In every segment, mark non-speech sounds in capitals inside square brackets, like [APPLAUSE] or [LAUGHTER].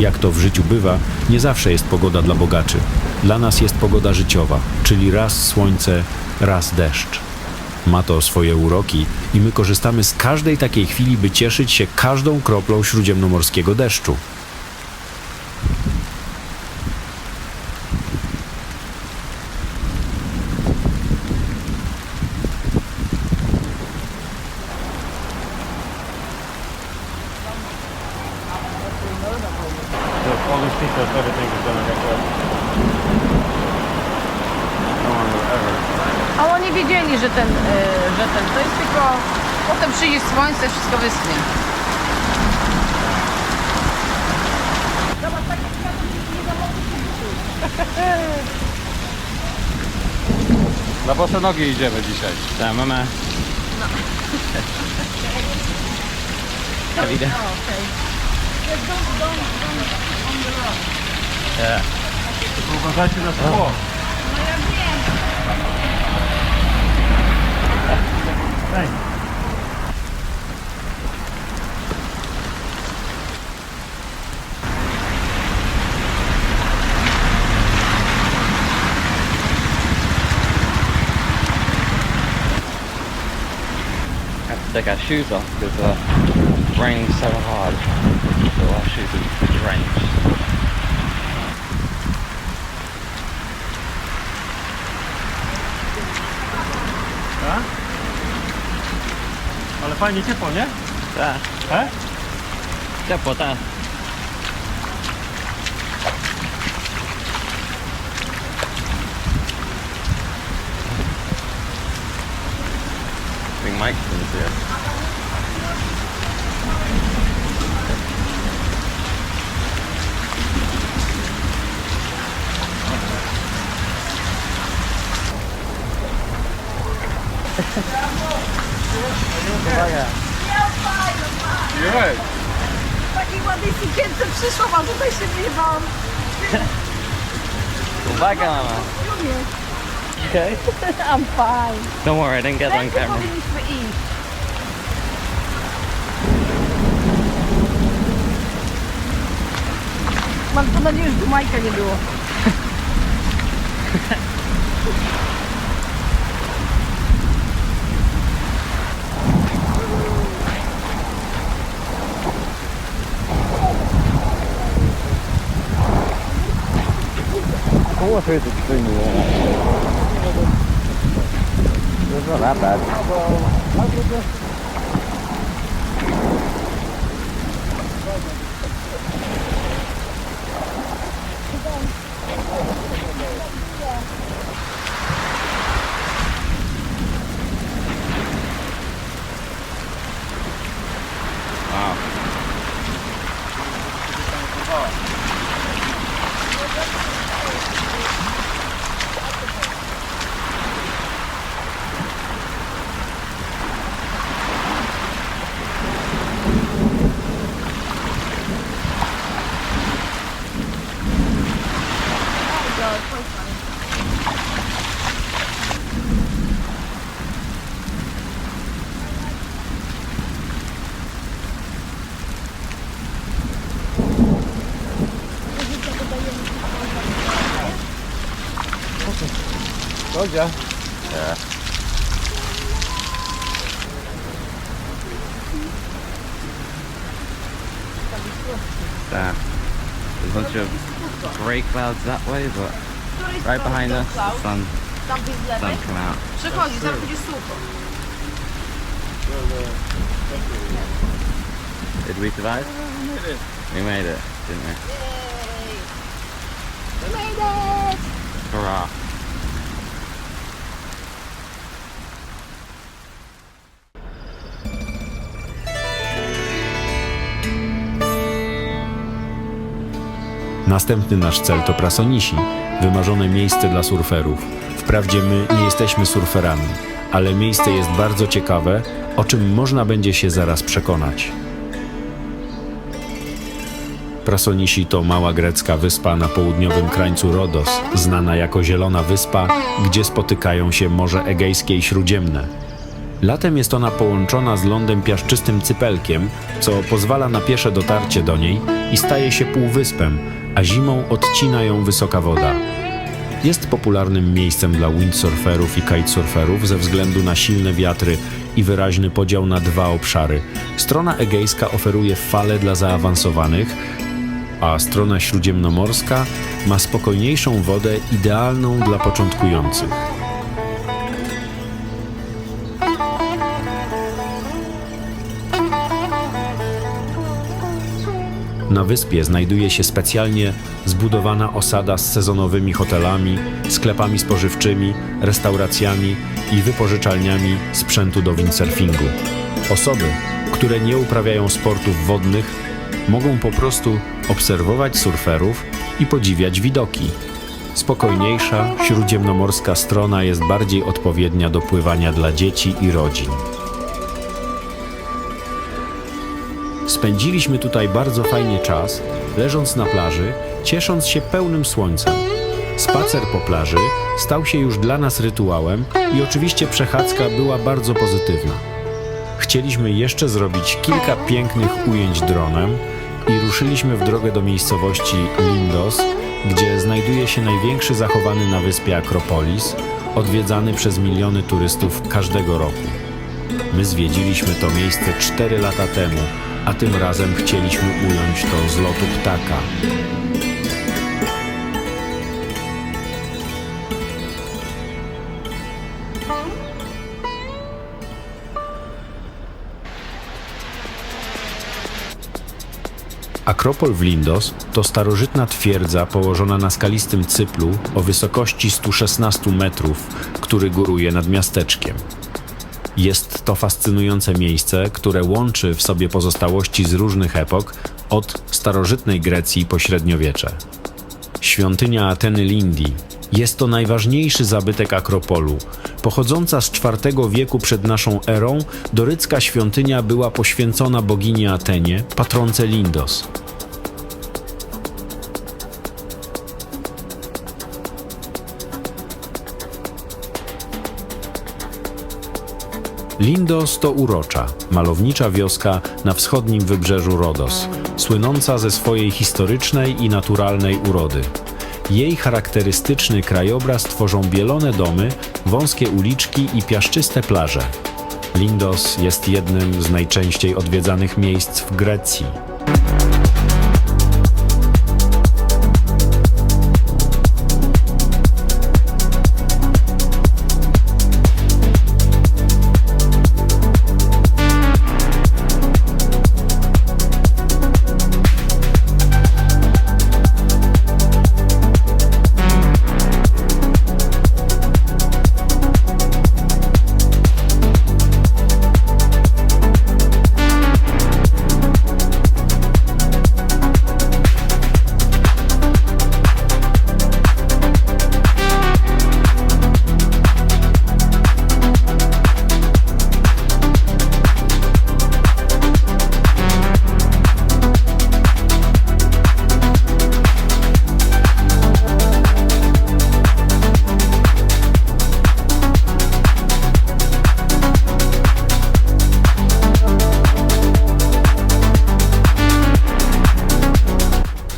Jak to w życiu bywa, nie zawsze jest pogoda dla bogaczy. Dla nas jest pogoda życiowa, czyli raz słońce, raz deszcz. Ma to swoje uroki i my korzystamy z każdej takiej chwili, by cieszyć się każdą kroplą śródziemnomorskiego deszczu. Wiedzieli, że ten, y, że ten, to jest tylko, potem przyjdzie słońce, wszystko wyschnie. Na bose nogi idziemy dzisiaj. Tak, mama. Have you done? Yeah. Uważajcie na szkło. Ej. Have to take our shoes off because uh, it rains so hard. So our shoes are drenched. Fajnie ciepło, nie? Tak. E? Ciepło, tak. I think Mike's been here. Jej. Takiej ładnej sukience przyszłam, a tutaj się wyjebałam. Uwaga, mama. Okay. [LAUGHS] I'm fine. Don't worry, I didn't get that on Ręce camera. powinniśmy iść. Mam to nadzieję, że tu Majka nie było. almost heard the scream of one. It's not that bad. Wow. Godzia. Yeah. There. There's a bunch of grey clouds that way, but right behind us, the sun, Tamtej sun come out. Przechodzi, zaraz będzie sucho. Did we survive? We made it, didn't we? We made it! Hurrah. Następny nasz cel to Prasonisi, wymarzone miejsce dla surferów. Wprawdzie my nie jesteśmy surferami, ale miejsce jest bardzo ciekawe, o czym można będzie się zaraz przekonać. Prasonisi to mała grecka wyspa na południowym krańcu Rodos, znana jako Zielona Wyspa, gdzie spotykają się Morze Egejskie i Śródziemne. Latem jest ona połączona z lądem piaszczystym cypelkiem, co pozwala na piesze dotarcie do niej i staje się półwyspem, a zimą odcina ją wysoka woda. Jest popularnym miejscem dla windsurferów i kitesurferów ze względu na silne wiatry i wyraźny podział na dwa obszary. Strona egejska oferuje fale dla zaawansowanych, a strona śródziemnomorska ma spokojniejszą wodę idealną dla początkujących. Na wyspie znajduje się specjalnie zbudowana osada z sezonowymi hotelami, sklepami spożywczymi, restauracjami i wypożyczalniami sprzętu do windsurfingu. Osoby, które nie uprawiają sportów wodnych, mogą po prostu obserwować surferów i podziwiać widoki. Spokojniejsza, śródziemnomorska strona jest bardziej odpowiednia do pływania dla dzieci i rodzin. Spędziliśmy tutaj bardzo fajnie czas, leżąc na plaży, ciesząc się pełnym słońcem. Spacer po plaży stał się już dla nas rytuałem i oczywiście przechadzka była bardzo pozytywna. Chcieliśmy jeszcze zrobić kilka pięknych ujęć dronem i ruszyliśmy w drogę do miejscowości Lindos, gdzie znajduje się największy zachowany na wyspie Akropolis, odwiedzany przez miliony turystów każdego roku. My zwiedziliśmy to miejsce 4 lata temu, a tym razem chcieliśmy ująć to z lotu ptaka. Akropol w Lindos to starożytna twierdza położona na skalistym cyplu o wysokości 116 metrów, który góruje nad miasteczkiem. Jest to fascynujące miejsce, które łączy w sobie pozostałości z różnych epok, od starożytnej Grecji po średniowiecze. Świątynia Ateny Lindii jest to najważniejszy zabytek Akropolu. Pochodząca z IV wieku przed naszą erą, dorycka świątynia była poświęcona bogini Atenie, patronce Lindos. Lindos to urocza, malownicza wioska na wschodnim wybrzeżu Rodos, słynąca ze swojej historycznej i naturalnej urody. Jej charakterystyczny krajobraz tworzą bielone domy, wąskie uliczki i piaszczyste plaże. Lindos jest jednym z najczęściej odwiedzanych miejsc w Grecji.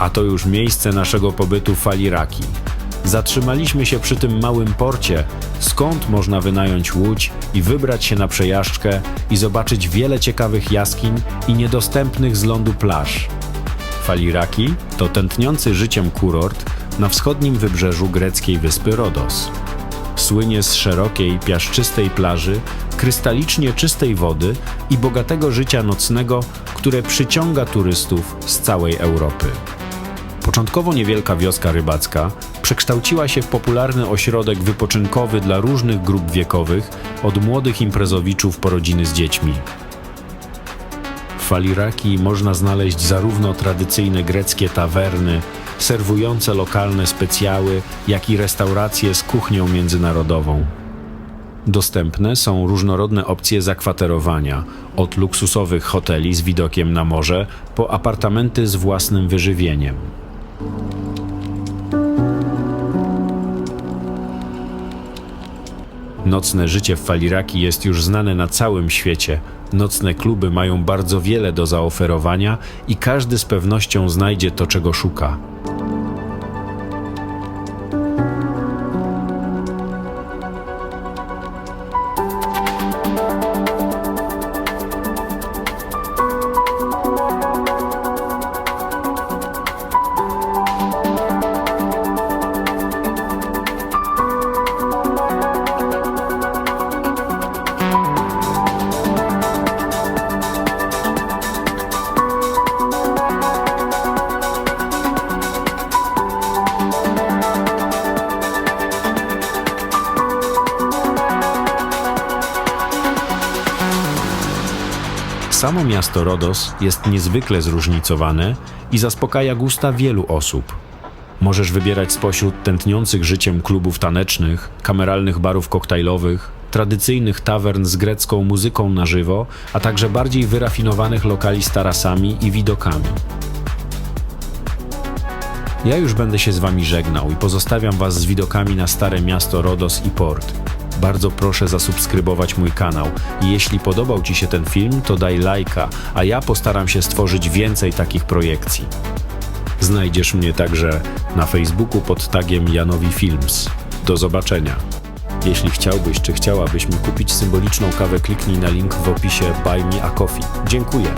A to już miejsce naszego pobytu w Faliraki. Zatrzymaliśmy się przy tym małym porcie, skąd można wynająć łódź i wybrać się na przejażdżkę i zobaczyć wiele ciekawych jaskiń i niedostępnych z lądu plaż. Faliraki to tętniący życiem kurort na wschodnim wybrzeżu greckiej wyspy Rodos. Słynie z szerokiej, piaszczystej plaży, krystalicznie czystej wody i bogatego życia nocnego, które przyciąga turystów z całej Europy. Początkowo niewielka wioska rybacka przekształciła się w popularny ośrodek wypoczynkowy dla różnych grup wiekowych, od młodych imprezowiczów po rodziny z dziećmi. W Faliraki można znaleźć zarówno tradycyjne greckie tawerny, serwujące lokalne specjały, jak i restauracje z kuchnią międzynarodową. Dostępne są różnorodne opcje zakwaterowania, od luksusowych hoteli z widokiem na morze po apartamenty z własnym wyżywieniem. Nocne życie w Faliraki jest już znane na całym świecie. Nocne kluby mają bardzo wiele do zaoferowania i każdy z pewnością znajdzie to, czego szuka. Samo miasto Rodos jest niezwykle zróżnicowane i zaspokaja gusta wielu osób. Możesz wybierać spośród tętniących życiem klubów tanecznych, kameralnych barów koktajlowych, tradycyjnych tawern z grecką muzyką na żywo, a także bardziej wyrafinowanych lokali z tarasami i widokami. Ja już będę się z wami żegnał i pozostawiam was z widokami na stare miasto Rodos i port. Bardzo proszę zasubskrybować mój kanał jeśli podobał Ci się ten film, to daj lajka, a ja postaram się stworzyć więcej takich projekcji. Znajdziesz mnie także na Facebooku pod tagiem Janowi Films. Do zobaczenia. Jeśli chciałbyś czy chciałabyś mi kupić symboliczną kawę, kliknij na link w opisie Buy Me a Coffee. Dziękuję.